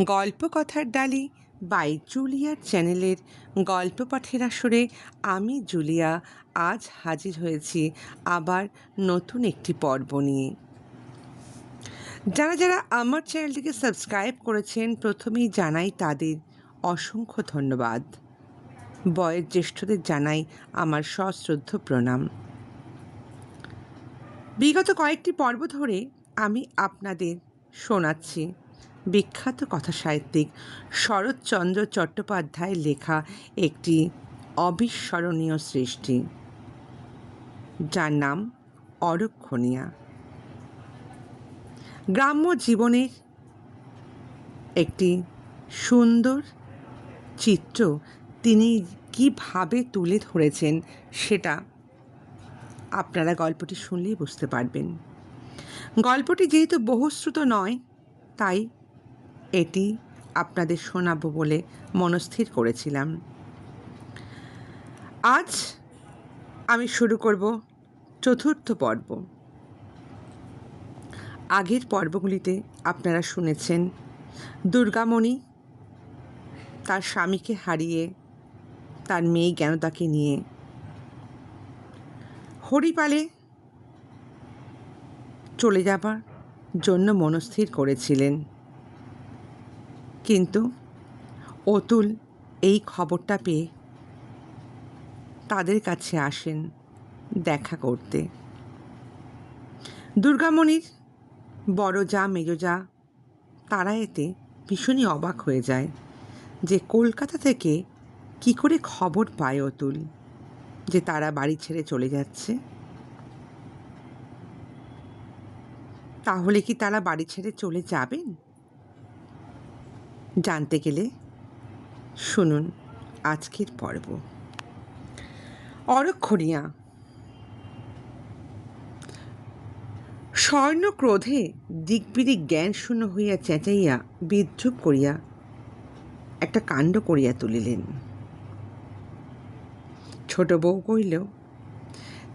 গল্প কথার ডালি বাই জুলিয়ার চ্যানেলের গল্প পাঠের আসরে আমি জুলিয়া আজ হাজির হয়েছি আবার নতুন একটি পর্ব নিয়ে। যারা যারা আমার চ্যানেলটিকে সাবস্ক্রাইব করেছেন, প্রথমেই জানাই তাদের অসংখ্য ধন্যবাদ। বয়ের জ্যেষ্ঠদের জানাই আমার সশ্রদ্ধ প্রণাম। বিগত কয়েকটি পর্ব ধরে আমি আপনাদের শোনাচ্ছি। বিখ্যাত কথা সাহিত্যিক শরৎচন্দ্র চট্টোপাধ্যায়ের লেখা একটি অবিস্মরণীয় সৃষ্টি। যার নাম অরক্ষণীয়া। গ্রাম্য জীবনের একটি সুন্দর চিত্র তিনি কীভাবে তুলে ধরেছেন সেটা আপনারা গল্পটি শুনলেই বুঝতে পারবেন। গল্পটি যেহেতু বহুশ্রুত নয়, তাই এটি আপনাদের শোনাবো বলে মনস্থির করেছিলাম। আজ আমি শুরু করব চতুর্থ পর্ব। আগের পর্বগুলিতে আপনারা শুনেছেন দুর্গামণি তার স্বামীকে হারিয়ে তার মেয়ে জ্ঞানতাকে নিয়ে। হরিপালে চলে যাবার জন্য মনস্থির করেছিলেন। কিন্তু অতুল এই খবরটা পেয়ে তাদের কাছে আসেন দেখা করতে। দুর্গামণির বড় যা মেজ যা, তারা এতে ভীষণই অবাক হয়ে যায় যে কলকাতা থেকে কি করে খবর পায় অতুল যে তারা বাড়ি ছেড়ে চলে যাচ্ছে। তাহলে কি তারা বাড়ি ছেড়ে চলে যাবেন? জানতে গেলে শুনুন আজকের পর্ব। অরক্ষণিয়া। স্বর্ণ ক্রোধে দিকবিদিক জ্ঞান শূন্য হইয়া চেঁচাইয়া বিদ্রুপ করিয়া একটা কাণ্ড করিয়া তুলিলেন। ছোট বউ কইল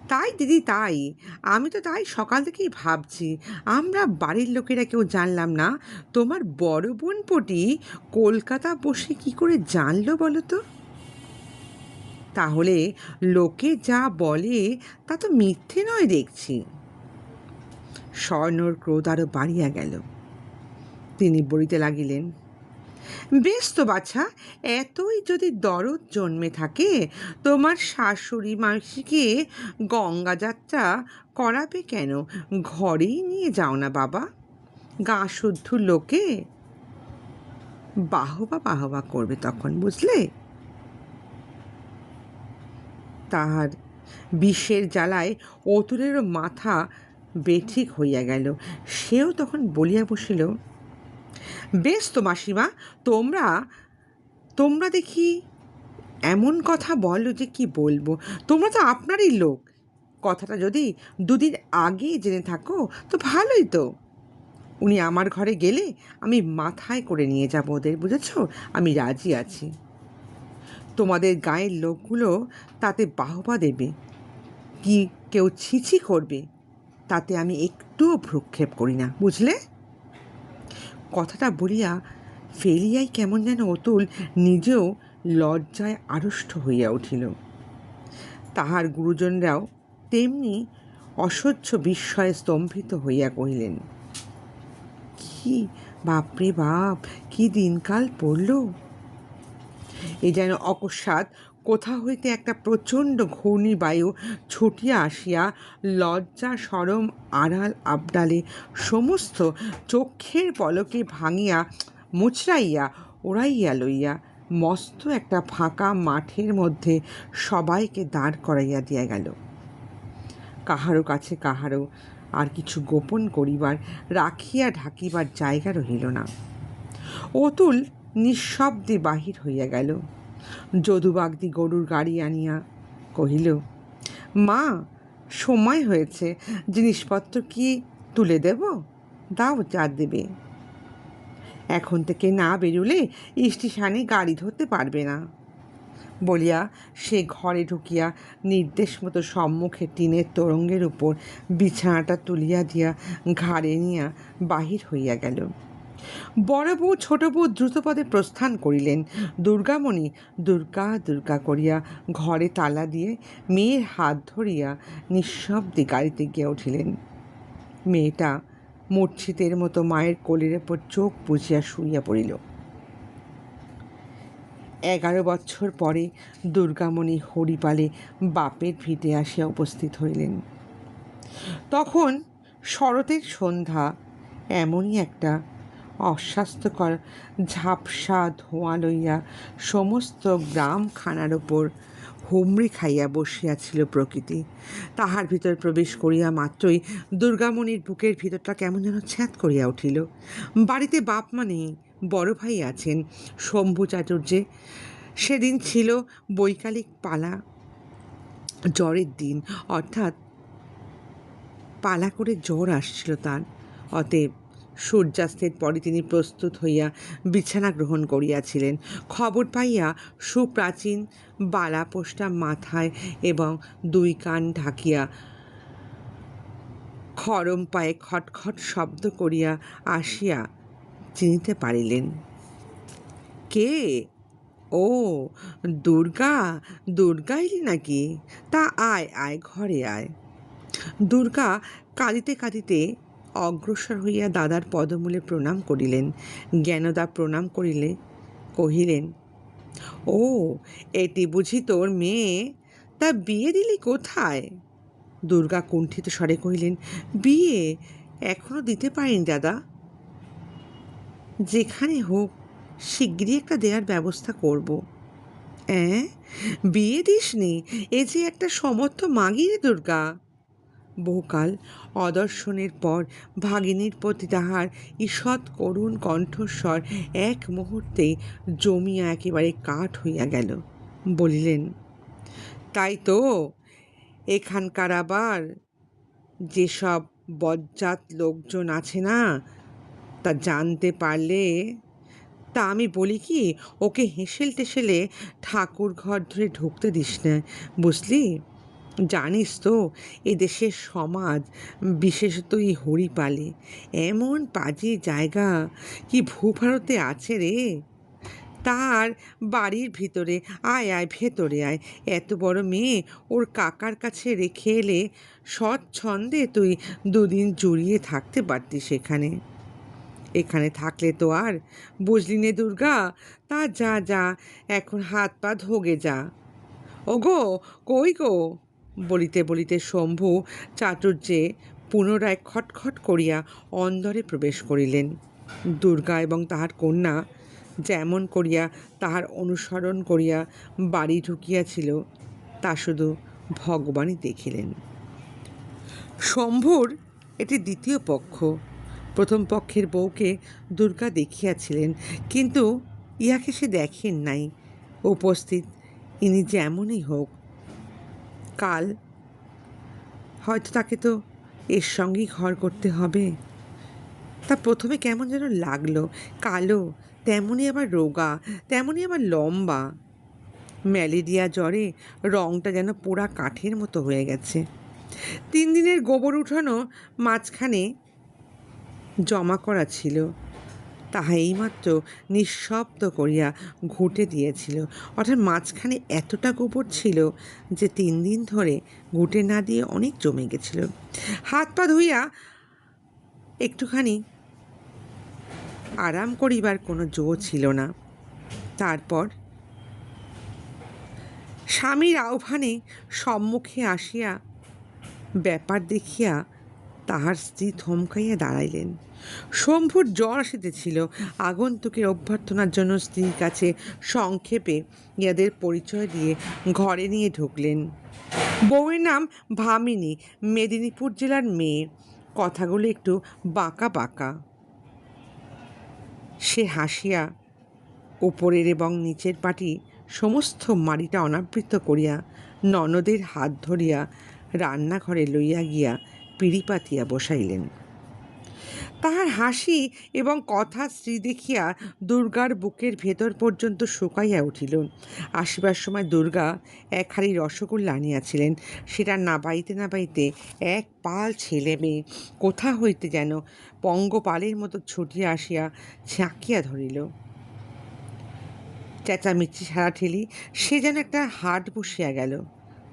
তাই দিদি, তাই। আমি তো তাই সকাল থেকেই ভাবছি, আমরা বাড়ির লোকেরা কেউ জানলাম না, তোমার বড় বোন পটি কলকাতা বসে কি করে জানলো বলো তো? তাহলে লোকে যা বলে তা তো মিথ্যে নয় দেখছি। স্বর্ণর ক্রোধ আরও বাড়িয়া গেল। তিনি বলিতে লাগিলেন বেশ তো বাছা, এতই যদি দরদ জন্মে থাকে, তোমার শাশুড়ি মাসিকে গঙ্গা যাত্রা করাবে কেন? ঘরেই নিয়ে যাও না বাবা। গা শুদ্ধ লোকে বাহবা বাহবা করবে তখন, বুঝলে? তাহার বিষের জ্বালায় অতুলেরও মাথা বেঠিক হইয়া গেল। সেও তখন বলিয়া বসিল বেশ তো মাসিমা, তোমরা তোমরা দেখি এমন কথা বলো যে কি বলব? তোমরা তো আপনারই লোক। কথাটা যদি দুদিন আগে জেনে থাকো, তো ভালোই তো। উনি আমার ঘরে গেলে আমি মাথায় করে নিয়ে যাব ওদের, বুঝেছ? আমি রাজি আছি। তোমাদের গায়ের লোকগুলো তাতে বাহবা দেবে। কি কেউ ছিছি করবে, তাতে আমি একটুও ভ্রুক্ষেপ করি না, বুঝলে? কথাটা বলিয়া ফেলিয়াই কেমন যেন অতুল নিজেও লজ্জায় আড়ষ্ট হইয়া উঠিল। তাহার গুরুজনরাও তেমনি অসহ্য বিস্ময়ে স্তম্ভিত হইয়া কহিলেন, কি বাপরে বাপ, কি দিনকাল পড়ল? এ যেন অকস্মাৎ কোথা হইতে একটা প্রচণ্ড ঘূর্ণিবায়ু ছুটিয়া আসিয়া লজ্জা, সরম, আড়াল, আবডালে সমস্ত চক্ষের পলকে ভাঙিয়া মুচড়াইয়া ওড়াইয়া লইয়া মস্ত একটা ফাঁকা মাঠের মধ্যে সবাইকে দাঁড় করাইয়া দিয়া গেল। কাহারও কাছে কাহারও আর কিছু গোপন করিবার, রাখিয়া ঢাকিবার জায়গা রহিল না। অতুল নিঃশব্দে বাহির হইয়া গেল। যদুবাগদি গরুর গাড়ি আনিয়া কহিল, মা, সময় হয়েছে, জিনিসপত্র কি তুলে দেব? দাও যা দেবে। এখন থেকে না বেরুলে স্টেশনে গাড়ি ধরতে পারবে না। বলিয়া সে ঘরে ঢুকিয়া নির্দেশ মতো সম্মুখে টিনের তোরঙ্গের উপর বিছানাটা তুলিয়া দিয়া ঘাড়ে নিয়া বাহির হইয়া গেল। বড় বউ, ছোট বউ দ্রুতপদে প্রস্থান করিলেন। দুর্গামণি দুর্গা দুর্গা করিয়া ঘরে তালা দিয়ে মেয়ের হাত ধরিয়া নিঃশব্দে গাড়িতে গিয়ে উঠিলেন। মেয়েটা মূর্ছিতের মতো মায়ের কোলের ওপর চোখ বুঝিয়া শুইয়া পড়িল। এগারো বছর পরে দুর্গামণি হরিপালে বাপের ভিটে আসিয়া উপস্থিত হইলেন। তখন শরতের সন্ধ্যা, এমনই একটা অস্বাস্থ্যকর ঝাপসা ধোঁয়া লইয়া সমস্ত গ্রামখানার ওপর হুমড়ি খাইয়া বসিয়াছিল প্রকৃতি। তাহার ভিতর প্রবেশ করিয়া মাত্রই দুর্গামণির বুকের ভিতরটা কেমন যেন ছ্যাঁত করিয়া উঠিল। বাড়িতে বাপ মানে বড় ভাই আছেন, শম্ভু চাটুর্যে। সেদিন ছিল বৈকালিক পালা, জ্বরের দিন, অর্থাৎ পালা করে জ্বর আসছিল তার। অতএব সূর্যাস্তের পরে তিনি প্রস্তুত হইয়া বিছানা গ্রহণ করিয়াছিলেন। খবর পাইয়া সুপ্রাচীন বালাপোষ্টা মাথায় এবং দুই কান ঢাকিয়া খরম পায়ে খটখট শব্দ করিয়া আসিয়া চিনিতে পারিলেন, কে? ও, দুর্গা? দুর্গা এলি নাকি? তা আয় আয়, ঘরে আয়। দুর্গা, কাঁদিতে কাঁদিতে অগ্রসর হইয়া দাদার পদমূলে প্রণাম করিলেন। জ্ঞানদা প্রণাম করিলে, কহিলেন, ও, এটি বুঝি তোর মেয়ে? তা বিয়ে দিলি কোথায়? দুর্গা কুণ্ঠিত স্বরে কহিলেন, বিয়ে এখনও দিতে পারিনি দাদা। যেখানে হোক, শিগগিরই একটা দেওয়ার ব্যবস্থা করব। অ্যাঁ? বিয়ে দিসনি? এ যে একটা সমর্থ মাগি রে দুর্গা! বহুকাল অদর্শনের পর ভাগিনীর প্রতি তাহার ঈষৎ করুণ কণ্ঠস্বর এক মুহূর্তেই জমিয়া একেবারে কাঠ হইয়া গেল। বলিলেন, তাই তো, এখানকার আবার যেসব বজ্জাত লোকজন আছে না, তা জানতে পারলে, তা আমি বলি কি, ওকে হেসেল টেসেলে ঠাকুর ঘর ধরে ঢুকতে দিস না, বুঝলি? জানিস তো এদেশের সমাজ, বিশেষত এই হরিপালে, এমন বাজে জায়গা কি ভূভারতে আছে রে? তার বাড়ির ভিতরে, আয় আয়, ভেতরে আয়, এত বড় মেয়ে ওর কাকার কাছে রেখে এলে সচ্ছন্দে তুই দুদিন জুড়িয়ে থাকতে পারতি সেখানে এখানে থাকলে তো আর বুঝলি নে দুর্গা, তা যা যা, এখন হাত পা ধোগে যা। ওগো, কই গো? বলিতে বলিতে শম্ভু চাতুর্যে পুনরায় খটখট করিয়া অন্দরে প্রবেশ করিলেন। দুর্গা এবং তাহার কন্যা যেমন করিয়া তাহার অনুসরণ করিয়া বাড়ি ঢুকিয়াছিল, তা শুধু ভগবানই দেখিলেন। শম্ভুর এটি দ্বিতীয় পক্ষ। প্রথম পক্ষের বউকে দুর্গা দেখিয়াছিলেন, কিন্তু ইহাকে সে দেখেন নাই। উপস্থিত ইনি যেমনই হোক কাল। হয়তো তাকে তো এর সঙ্গেই ঘর করতে হবে। তা প্রথমে কেমন যেন লাগল, কালো, তেমনই আবার রোগা, তেমনই আবার লম্বা। ম্যালেরিয়া জ্বরে রঙটা যেন পোড়া কাঠের মতো হয়ে গেছে। তিন দিনের গোবর উঠানো মাঝখানে জমা করা ছিল। তাহা এইমাত্র নিঃশব্দ করিয়া ঘুঁটে দিয়েছিল। অর্থাৎ মাঝখানে এতটা গোবর ছিল যে তিন দিন ধরে ঘুঁটে না দিয়ে অনেক জমে গেছিল। হাত পা ধুইয়া একটুখানি আরাম করিবার কোনো জো ছিল না। তারপর স্বামীর আহ্বানে সম্মুখে আসিয়া ব্যাপার দেখিয়া তাহার স্ত্রী থমকাইয়া দাঁড়াইলেন। শম্ভুর জ্বর আসিতেছিল। আগন্তুকের অভ্যর্থনার জন্য স্ত্রীর কাছে সংক্ষেপে ইয়াদের পরিচয় দিয়ে ঘরে নিয়ে ঢুকলেন। বউয়ের নাম ভামিনী, মেদিনীপুর জেলার মেয়ে। কথাগুলো একটু বাঁকা বাঁকা। সে হাসিয়া উপরের এবং নিচের পাটি সমস্ত মাড়িটা অনাবৃত করিয়া ননদের হাত ধরিয়া রান্নাঘরে লইয়া গিয়া পিড়ি পাতিয়া বসাইলেন। তাহার হাসি এবং কথা স্ত্রী দেখিয়া দুর্গার বুকের ভেতর পর্যন্ত শুকাইয়া উঠিল। আসিবার সময় দুর্গা এক হাড়ি রসগোল্লা আনিয়াছিলেন। সেটা না বাইতে না বাইতে এক পাল ছেলে মেয়ে কোথা হইতে যেন পঙ্গপালের মতো ছুটিয়া আসিয়া ছাঁকিয়া ধরিল। চেঁচামেচি সারা ঠেলি সে যেন একটা হাট বসিয়া গেল।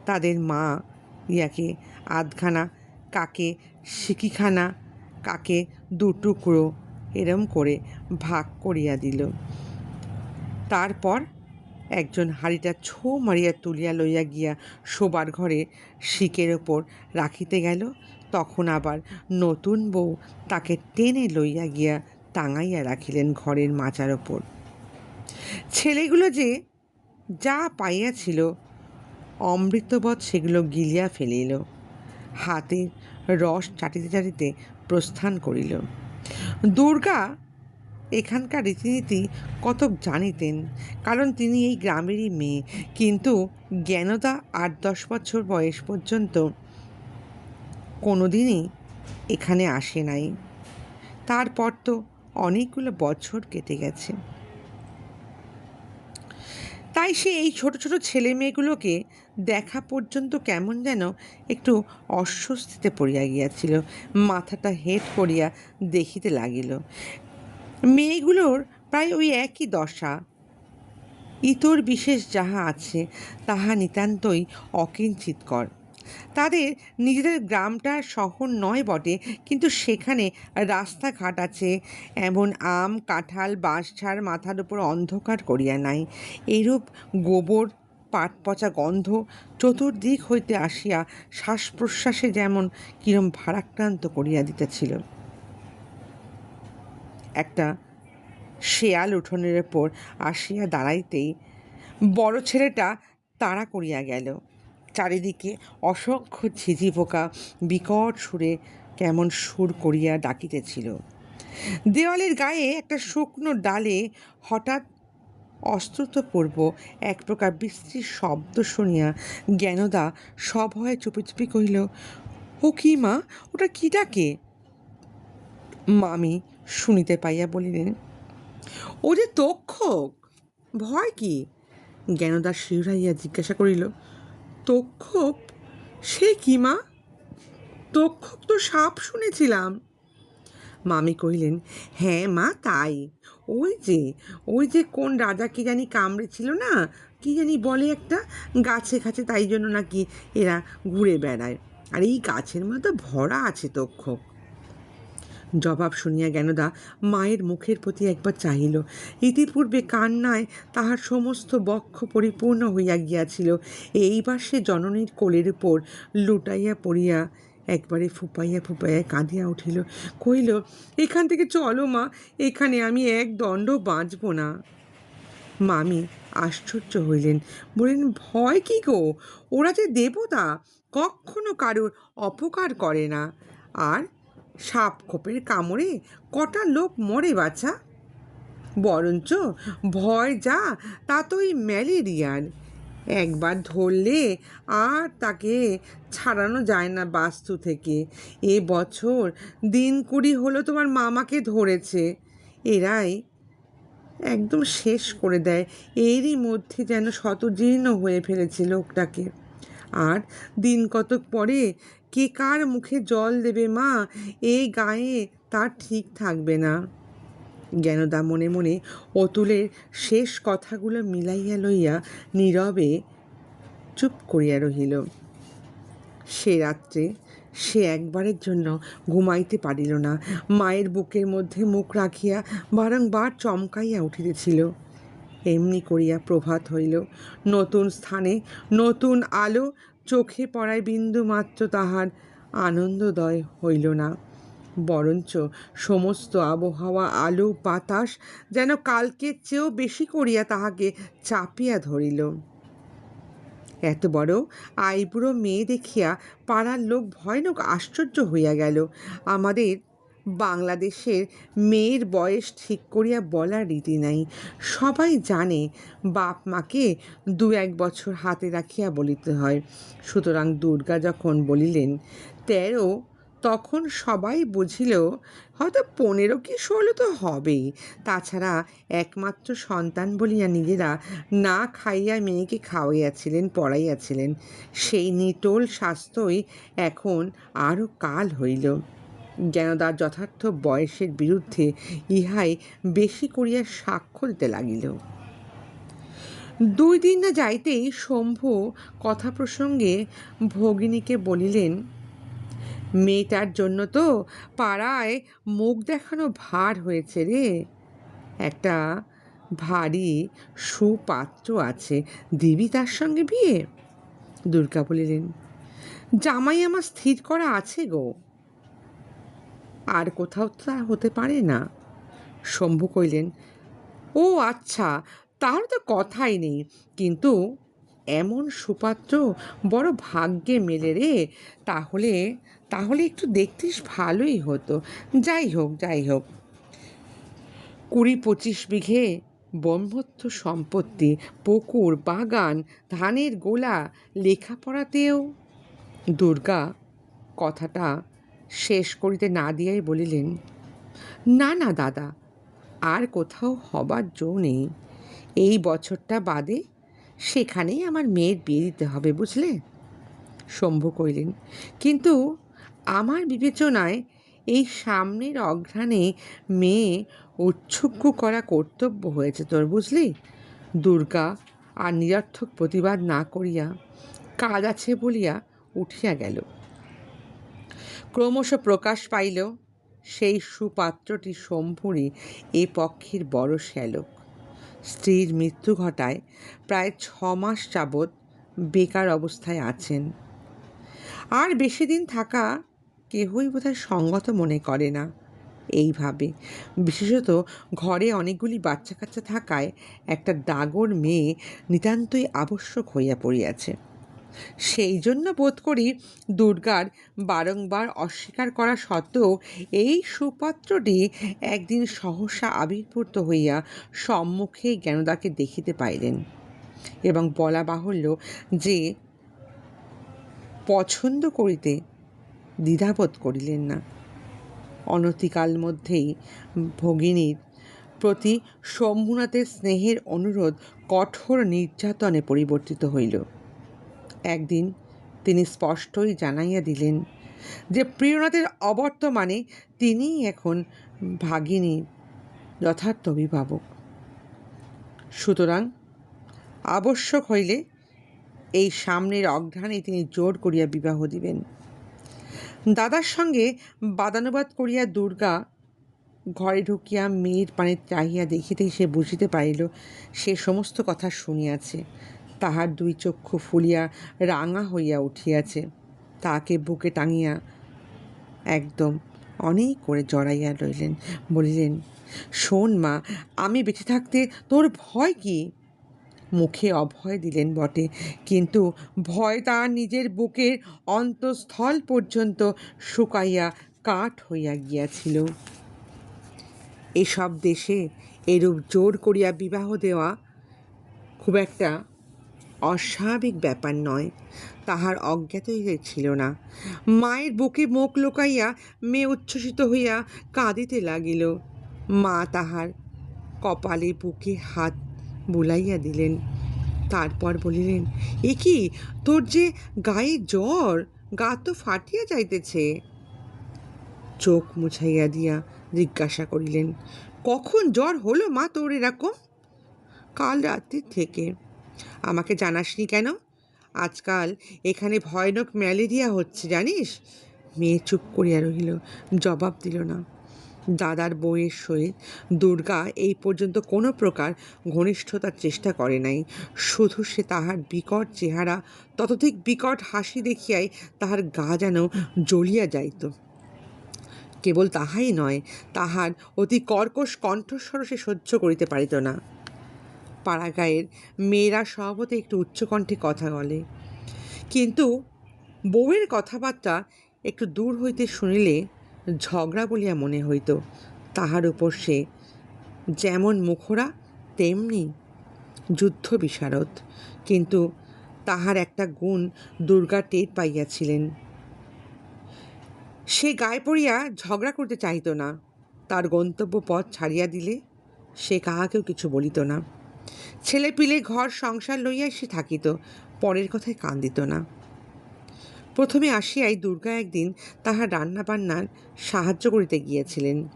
তাদের মা ইয়াকে আধখানা, কাকে সিকিখানা কাকে দু টুকরো এরম করে ভাগ করিয়া দিল। তারপর একজন হাড়িটা ছো মারিয়া তুলিয়া লইয়া গিয়া শোবার ঘরে শিকের ওপর রাখিতে গেল। তখন আবার নতুন বউ তাকে টেনে লইয়া গিয়া টাঙাইয়া রাখিলেন ঘরের মাচার ওপর। ছেলেগুলো যে যা পাইয়াছিল অমৃতবৎ সেগুলো গিলিয়া ফেলিল। হাতে রস চাটিতে চাটিতে প্রস্থান করিল। দুর্গা এখানকার রীতিনীতি কতক জানিতেন, কারণ তিনি এই গ্রামেরই মেয়ে। কিন্তু জ্ঞানদা আট দশ বছর বয়স পর্যন্ত কোনোদিনই এখানে আসে নাই। তারপর তো অনেকগুলো বছর কেটে গেছে। তাই সে এই ছোট ছোট ছেলে মেয়েগুলোকে দেখা পর্যন্ত কেমন যেন একটু অস্বস্তিতে পড়িয়া গিয়াছিল, মাথাটা হেট করিয়া দেখিতে লাগিল। মেয়েগুলোর প্রায় ওই একই দশা। ইতর বিশেষ যাহা আছে, তাহা নিতান্তই অকিঞ্চিতকর। তাদের নিজেদের গ্রামটা শহর নয় বটে, কিন্তু সেখানে রাস্তাঘাট আছে। এমন আম, কাঁঠাল বাঁশঝাড় মাথার উপর অন্ধকার করিয়া নাই। এরূপ গোবর পাট পচা গন্ধ চতুর্দিক হইতে আসিয়া শ্বাস প্রশ্বাসে যেমন কিরম ভারাক্রান্ত করিয়া দিতেছিল। একটা শেয়াল উঠোনের ওপর আসিয়া দাঁড়াইতেই বড় ছেলেটা তাড়া করিয়া গেল। চারিদিকে অসংখ্য ঝিঝি পোকা বিকট সুরে কেমন সুর করিয়া ডাকিতেছিল। দেওয়ালের গায়ে একটা শুকনো ডালে হঠাৎ অস্ত্রতপূর্ব এক প্রকার বিস্তৃত শব্দ শুনিয়া জ্ঞানদা সভয়ে চুপি চুপি কহিল, ও কি মা, ওটা কি ডাকে? মামি শুনিতে পাইয়া বলিলেন, ও যে তক্ষক, ভয় কি? জ্ঞানদা শিউরাইয়া জিজ্ঞাসা করিল তক্ষক সে কি, মা? তক্ষক তো সাপ শুনেছিলাম। মামি কহিলেন হ্যাঁ মা, তাই। ওই যে ওই যে কোন রাজা কি জানি কামড়েছিল না, কি জানি বলে একটা, গাছে গাছে তাই জন্য নাকি এরা ঘুরে বেড়ায়। আর এই গাছের মধ্যে ভরা আছে তক্ষক জবাব শুনিয়া জ্ঞানদা মায়ের মুখের প্রতি একবার চাহিল। ইতিপূর্বে কান্নায় তাহার সমস্ত বক্ষ পরিপূর্ণ হইয়া গিয়াছিল। এইবার সে জননীর কোলের উপর লুটাইয়া পড়িয়া একবারে ফুপাইয়া ফুপাইয়া কাঁদিয়া উঠিল। কহিল, এখান থেকে চলো মা, এখানে আমি এক দণ্ড বাঁচব না। মামি আশ্চর্য হইলেন। বললেন, ভয় কি গো? ওরা যে দেবতা কখনো কারোর অপকার করে না। আর সাপ খোপের কামড়ে কটা লোক মরে বাছা? বরঞ্চ ভয় যা, তা তো ওই ম্যালেরিয়ার। একবার ধরলে আর তাকে ছাড়ানো যায় না বাস্তু থেকে। এ বছর দিন কুড়ি হলো তোমার মামাকে ধরেছে। এরাই একদম শেষ করে দেয়। এরই মধ্যে যেন শতজীর্ণ হয়ে ফেলেছে লোকটাকে। আর দিন কতক পরে কে কার মুখে জল দেবে মা? এই গায়ে তার ঠিক থাকবে না। জ্ঞানদা মনে মনে অতুলের শেষ কথাগুলো মিলাইয়া লইয়া নীরবে চুপ করিয়া রহিল। সে রাত্রে সে একবারের জন্য ঘুমাইতে পারিল না। মায়ের বুকের মধ্যে মুখ রাখিয়া বারংবার চমকাইয়া উঠিতেছিল। এমনি করিয়া প্রভাত হইল। নতুন স্থানে নতুন আলো চোখে পড়ায় বিন্দু মাত্র তাহার আনন্দদয় হইল না। বরঞ্চ সমস্ত আবহাওয়া, আলো, বাতাস যেন কালকের চেয়েও বেশি করিয়া তাহাকে চাপিয়া ধরিল। এত বড় আইবুড়ো মেয়ে দেখিয়া পাড়ার লোক ভয়ানক আশ্চর্য হইয়া গেল। আমাদের বাংলাদেশের মেয়ের বয়স ঠিক করিয়া বলার রীতি নাই। সবাই জানে বাপ মাকে দু এক বছর হাতে রাখিয়া বলিতে হয়। সুতরাং দুর্গা যখন বলিলেন, তেরো তখন সবাই বুঝিল, হয়তো পনেরো কি ষোলো তো হবেই। তাছাড়া একমাত্র সন্তান বলিয়া নিজেরা না খাইয়া মেয়েকে খাওয়াইয়াছিলেন, পড়াইয়াছিলেন। সেই নিটোল স্বাস্থ্যই এখন আরও কাল হইল। জ্ঞানদার যথার্থ বয়সের বিরুদ্ধে ইহাই বেশি করিয়া সাক্ষ্য দিতে লাগিল। দুই দিন না যাইতেই শম্ভু কথা প্রসঙ্গে ভগিনীকে বলিলেন, মেয়েটার জন্য তো পাড়ায় মুখ দেখানো ভার হয়েছে রে। একটা ভারী সুপাত্র আছে, দিবি তার সঙ্গে বিয়ে? দুর্গা বলিলেন, জামাই আমার স্থির করা আছে গো। আর কোথাও তা হতে পারে না। শম্ভু কইলেন ও আচ্ছা তাহলে তো কথাই নেই। কিন্তু এমন সুপাত্র বড় ভাগ্যে মেলে রে, তাহলে তাহলে একটু দেখতিস ভালোই হতো। যাই হোক যাই হোক। কুড়ি পঁচিশ বিঘে ব্রহ্মত্ব সম্পত্তি, পুকুর, বাগান, ধানের গোলা, লেখাপড়াতেও? দুর্গা কথাটা শেষ করিতে না দিয়াই বলিলেন, না না, দাদা, আর কোথাও হবার জো নেই। এই বছরটা বাদে সেখানেই আমার মেয়ের বিয়ে দিতে হবে, বুঝলে? শম্ভু কইলেন কিন্তু আমার বিবেচনায় এই সামনের অঘ্রাণে মেয়ে উৎসুক্য করা কর্তব্য হয়েছে তোর, বুঝলি? দুর্গা আর নিরর্থক প্রতিবাদ না করিয়া কাজ আছে বলিয়া উঠিয়া গেল। ক্রমশ প্রকাশ পাইল সেই সুপাত্রটি শম্ভুরই এ পক্ষের বড় শ্যালক। স্ত্রীর মৃত্যু ঘটায় প্রায় ছ মাস যাবৎ বেকার অবস্থায় আছেন। আর বেশি দিন থাকা কেহই বোধহয় সঙ্গত মনে করে না। এইভাবে বিশেষত ঘরে অনেকগুলি বাচ্চা কাচ্চা থাকায় একটা ডাগর মেয়ে নিতান্তই আবশ্যক হইয়া পড়িয়াছে। সেই জন্য বোধ করি দুর্গার বারংবার অস্বীকার করা সত্ত্বেও এই সুপাত্রটি একদিন সহসা আবির্ভূত হইয়া সম্মুখে জ্ঞানদাকে দেখিতে পাইলেন এবং বলা বাহুল্য যে পছন্দ করিতে দ্বিধাবোধ করিলেন না। অনতিকাল মধ্যেই ভগিনীর প্রতি শম্ভুনাথের স্নেহের অনুরোধ কঠোর নির্যাতনে পরিবর্তিত হইল। একদিন তিনি স্পষ্টই জানাইয়া দিলেন যে প্রিয়নাথের অবর্তমানে তিনিই এখন ভাগিনী যথার্থ অভিভাবক। সুতরাং আবশ্যক হইলে এই সামনের অঘ্রাণে তিনি জোর করিয়া বিবাহ দিবেন। দাদার সঙ্গে বাদানুবাদ করিয়া দুর্গা ঘরে ঢুকিয়া মেয়ের পানে চাহিয়া দেখিতেই সে বুঝিতে পারিল, সে সমস্ত কথা শুনিয়াছে। তাহার দুই চক্ষু ফুলিয়া রাঙা হইয়া উঠিয়াছে। তাকে বুকে টাঙিয়া একদম অনেক করে জড়াইয়া রইলেন বলিলেন, শোন মা, আমি বেঁচে থাকতে তোর ভয় কি? মুখে অভয় দিলেন বটে, কিন্তু ভয় তার নিজের বুকের অন্তঃস্থল পর্যন্ত শুকাইয়া কাঠ হইয়া গিয়াছিল। এসব দেশে এরূপ জোর করিয়া বিবাহ দেওয়া খুব একটা অস্বাভাবিক ব্যাপার নয়। তাহার অজ্ঞাতই ছিল না। মায়ের বুকে মুখ লোকাইয়া মেয়ে উচ্ছ্বসিত হইয়া কাঁদিতে লাগিল। মা তাহার কপালে বুকে হাত বুলাইয়া দিলেন। তারপর বলিলেন, এ কি? তোর যে গায়ে জ্বর, গা তো ফাটিয়া যাইতেছে। চোখ মুছাইয়া দিয়া জিজ্ঞাসা করিলেন, কখন জ্বর হলো মা তোর এরকম? কাল রাত্রির থেকে। আমাকে জানাসনি কেন? আজকাল এখানে ভয়ানক ম্যালেরিয়া হচ্ছে, জানিস? মেয়ে চুপ করিয়া রহিল, জবাব দিল না। দাদার বউয়ের সহিত দুর্গা এই পর্যন্ত কোনো প্রকার ঘনিষ্ঠতার চেষ্টা করে নাই। শুধু সে তাহার বিকট চেহারা, ততধিক বিকট হাসি দেখিয়াই তাহার গা যেন জ্বলিয়া যাইত। কেবল তাহাই নয়, তাহার অতি কর্কশ কণ্ঠস্বর সে সহ্য করিতে পারিত না। পাড়াগাঁয়ের মেয়েরা স্বভাবতে একটু উচ্চকণ্ঠে কথা বলে। কিন্তু বউয়ের কথাবার্তা একটু দূর হইতে শুনিলে ঝগড়া বলিয়া মনে হইত, তাহার উপর সে যেমন মুখরা, তেমনি যুদ্ধ বিশারদ। কিন্তু তাহার একটা গুণ দুর্গা টের পাইয়াছিলেন। সে গায়ে পড়িয়া ঝগড়া করতে চাহিত না, তার গন্তব্য পথ ছাড়িয়া দিলে সে কাহাকেও কিছু বলিত না। ছেলে পিলে ঘর সংসার লইয়া সে থাকিত, পরের কথায় কান দিত না। প্রথমে আসিয়াই দুর্গা একদিন তাহার রান্না বান্নার সাহায্য করিতে গিয়েছিলেন।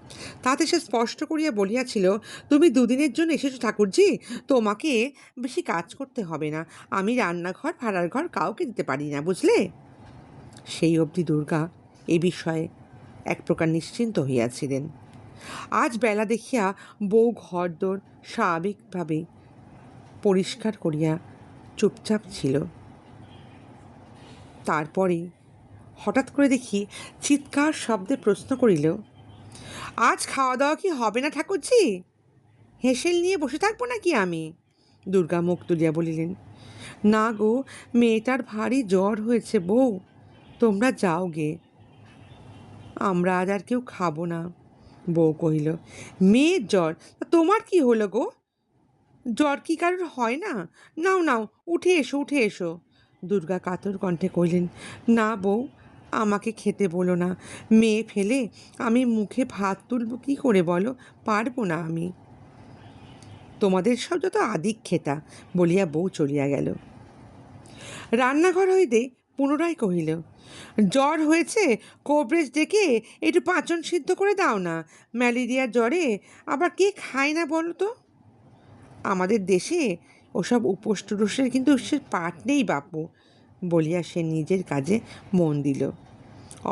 তাতে সে স্পষ্ট করিয়া বলিয়াছিল, তুমি দুদিনের জন্য এসেছ ঠাকুরজি, তোমাকে বেশি কাজ করতে হবে না, আমি রান্নাঘর, ভাড়ার ঘর কাউকে দিতে পারি না, বুঝলে? সেই অবধি দুর্গা এ বিষয়ে এক প্রকার নিশ্চিন্ত হইয়াছিলেন। আজ বেলা দেখিয়া বউ ঘরদোর স্বাভাবিকভাবে পরিষ্কার করিয়া চুপচাপ ছিল। তারপরে হঠাৎ করে দেখি চিৎকার শব্দে প্রশ্ন করিল, আজ খাওয়া দাওয়া কি হবে না ঠাকুরজি? হেসেল নিয়ে বসে থাকব নাকি আমি? দুর্গা মুখ তুলিয়া বলিলেন, না গো, মেয়েটার ভারী জ্বর হয়েছে বউ, তোমরা যাও গে। আমরা আজ আর কেউ খাব না। বউ কহিল, মেয়ের জ্বর? তোমার কি হলো গো? জ্বর কি কারোর হয় না? নাও নাও, উঠে এসো উঠে এসো। দুর্গা কাতর কণ্ঠে কইলেন না বউ, আমাকে খেতে বলো না। মেয়ে ফেলে আমি মুখে ভাত তুলব কি করে বলো? পারব না আমি। তোমাদের সব যত আদিক খেতা বলিয়া বউ চলিয়া গেল। রান্নাঘর হইতে পুনরায় কহিল, জ্বর হয়েছে, কোবরেজ ডেকে একটু পাচন সিদ্ধ করে দাও না। ম্যালেরিয়া জ্বরে আবার কে খায় না বলো তো? আমাদের দেশে ওসব উপোস টুরুসের কিন্তু সে পাট নেই বাপু, বলিয়া সে নিজের কাজে মন দিল।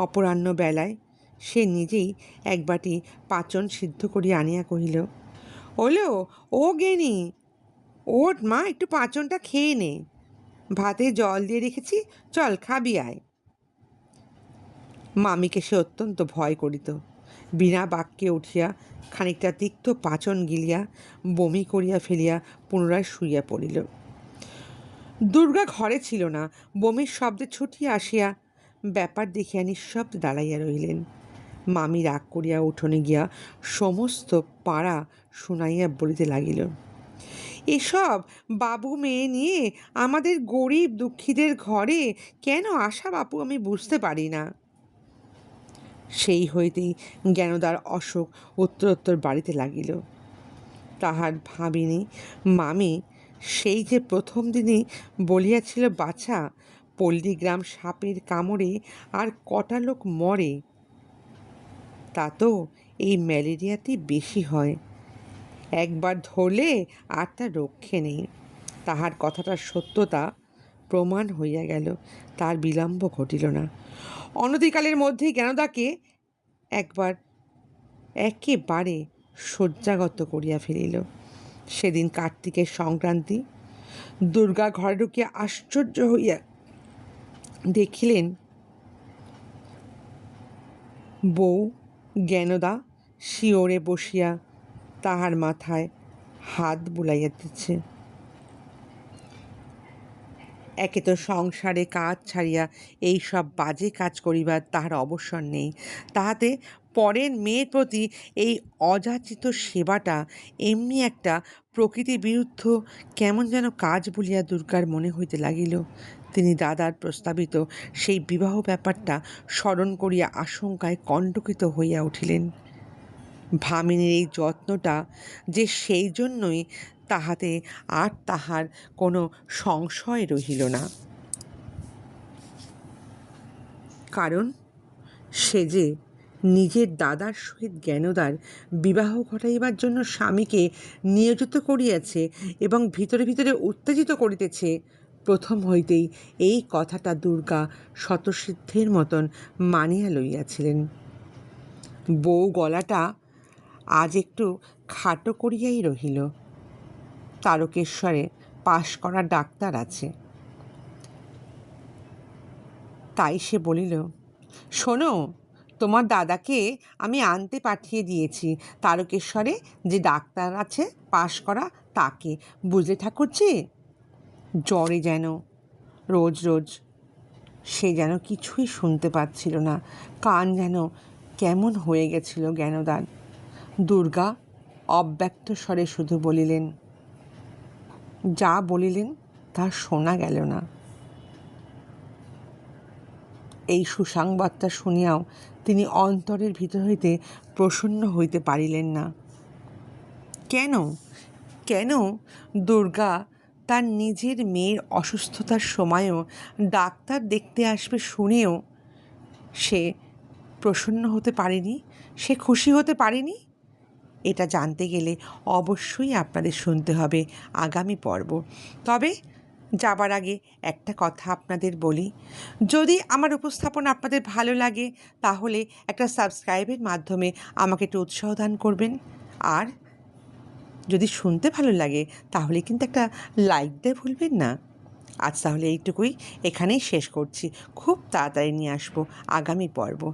অপরাহ্ন বেলায় সে নিজেই একবাটি পাচন সিদ্ধ করিয়া আনিয়া কহিল, ওলো, ও গেনি ওট মা, একটু পাচনটা খেয়ে নে। ভাতে জল দিয়ে রেখেছি, চল খাবি আয়। মামিকে সে অত্যন্ত ভয় করিত। বিনা বাক্যে উঠিয়া খানিকটা তিক্ত পাচন গিলিয়া বমি করিয়া ফেলিয়া পুনরায় শুইয়া পড়িল। দুর্গা ঘরে ছিল না, বমির শব্দে ছুটিয়া আসিয়া ব্যাপার দেখিয়া নিঃশব্দ দাঁড়াইয়া রহিলেন। মামি রাগ করিয়া উঠোনে গিয়া সমস্ত পাড়া শুনাইয়া বলিতে লাগিল, এসব বাবু মেয়ে নিয়ে আমাদের গরিব দুঃখীদের ঘরে কেন আসা বাপু আমি বুঝতে পারি না? সেই হইতেই জ্ঞানদার অশোক উত্তরোত্তর বাড়িতে লাগিল। তাহার ভাবিনী মামি সেই যে প্রথম দিনই বলিয়াছিল, বাছা, পল্লীগ্রাম সাপের কামড়ে আর কটা লোক মরে? তা তো এই ম্যালেরিয়াতেই বেশি হয়। একবার ধরলে আর তার রক্ষে নেই। তাহার কথাটার সত্যতা প্রমাণ হইয়া গেল, তার বিলম্ব ঘটিল না। অনতিকালের মধ্যেই জ্ঞানদাকে একবার একেবারে শয্যাগত করিয়া ফেলিল। সেদিন কার্তিকের সংক্রান্তি, দুর্গা ঘরে ঢুকিয়া আশ্চর্য হইয়া দেখিলেন, বউ জ্ঞানদা শিওরে বসিয়া তাহার মাথায় হাত বুলাইয়া দিচ্ছে একে তো সংসারে কাজ ছাড়িয়া এই সব বাজে কাজ করিবার তাহার অবসর নেই। তাহাতে পরের মেয়ের প্রতি এই অযাচিত সেবাটা এমনি একটা প্রকৃতি বিরুদ্ধ কেমন যেন কাজ বলিয়া দুর্গার মনে হইতে লাগিল। তিনি দাদার প্রস্তাবিত সেই বিবাহ ব্যাপারটা স্মরণ করিয়া আশঙ্কায় কণ্টকিত হইয়া উঠিলেন। ভামিনীর এই যত্নটা যে সেই জন্যই তাহাতে আর তাহার কোনো সংশয় রহিল না। কারণ সে যে নিজের দাদার সহিত জ্ঞানদার বিবাহ ঘটাইবার জন্য স্বামীকে নিয়োজিত করিয়াছে এবং ভিতরে ভিতরে উত্তেজিত করিতেছে, প্রথম হইতেই এই কথাটা দুর্গা শতসিদ্ধের মতন মানিয়া লইয়াছিলেন। বউ গলাটা আজ একটু খাটো করিয়াই রহিল। তারকেশ্বরে পাশ করা ডাক্তার আছে। তাই সে বলিল, শোনো, তোমার দাদাকে আমি আনতে পাঠিয়ে দিয়েছি। তারকেশ্বরে যে ডাক্তার আছে পাশ করা, তাকে। বুঝলে ঠাকুরজি? জ্বরে যেন, রোজ রোজ। সে যেন কিছুই শুনতে পাচ্ছিল না। কান যেন কেমন হয়ে গেছিল জ্ঞানদান দুর্গা অব্যক্ত স্বরে শুধু বলিলেন যা বলিলেন তা শোনা গেল না। এই সুসংবাদটা শুনিয়াও তিনি অন্তরের ভিতর হইতে প্রসন্ন হইতে পারিলেন না। কেন? কেন? দুর্গা তার নিজের মেয়ের অসুস্থতার সময়ও ডাক্তার দেখতে আসবে শুনেও সে প্রসন্ন হতে পারেনি? সে খুশি হতে পারেনি? এটা জানতে গেলে অবশ্যই আপনাদের শুনতে হবে আগামী পর্ব। তবে যাবার আগে একটা কথা আপনাদের বলি, যদি আমার উপস্থাপনা আপনাদের ভালো লাগে, তাহলে একটা সাবস্ক্রাইবের মাধ্যমে আমাকে একটু উৎসাহ দান করবেন। আর যদি শুনতে ভালো লাগে, তাহলে কিন্তু একটা লাইক দিয়ে ভুলবেন না। আজ তাহলে এইটুকুই, এখানেই শেষ করছি। খুব তাড়াতাড়ি নিয়ে আসব আগামী পর্ব।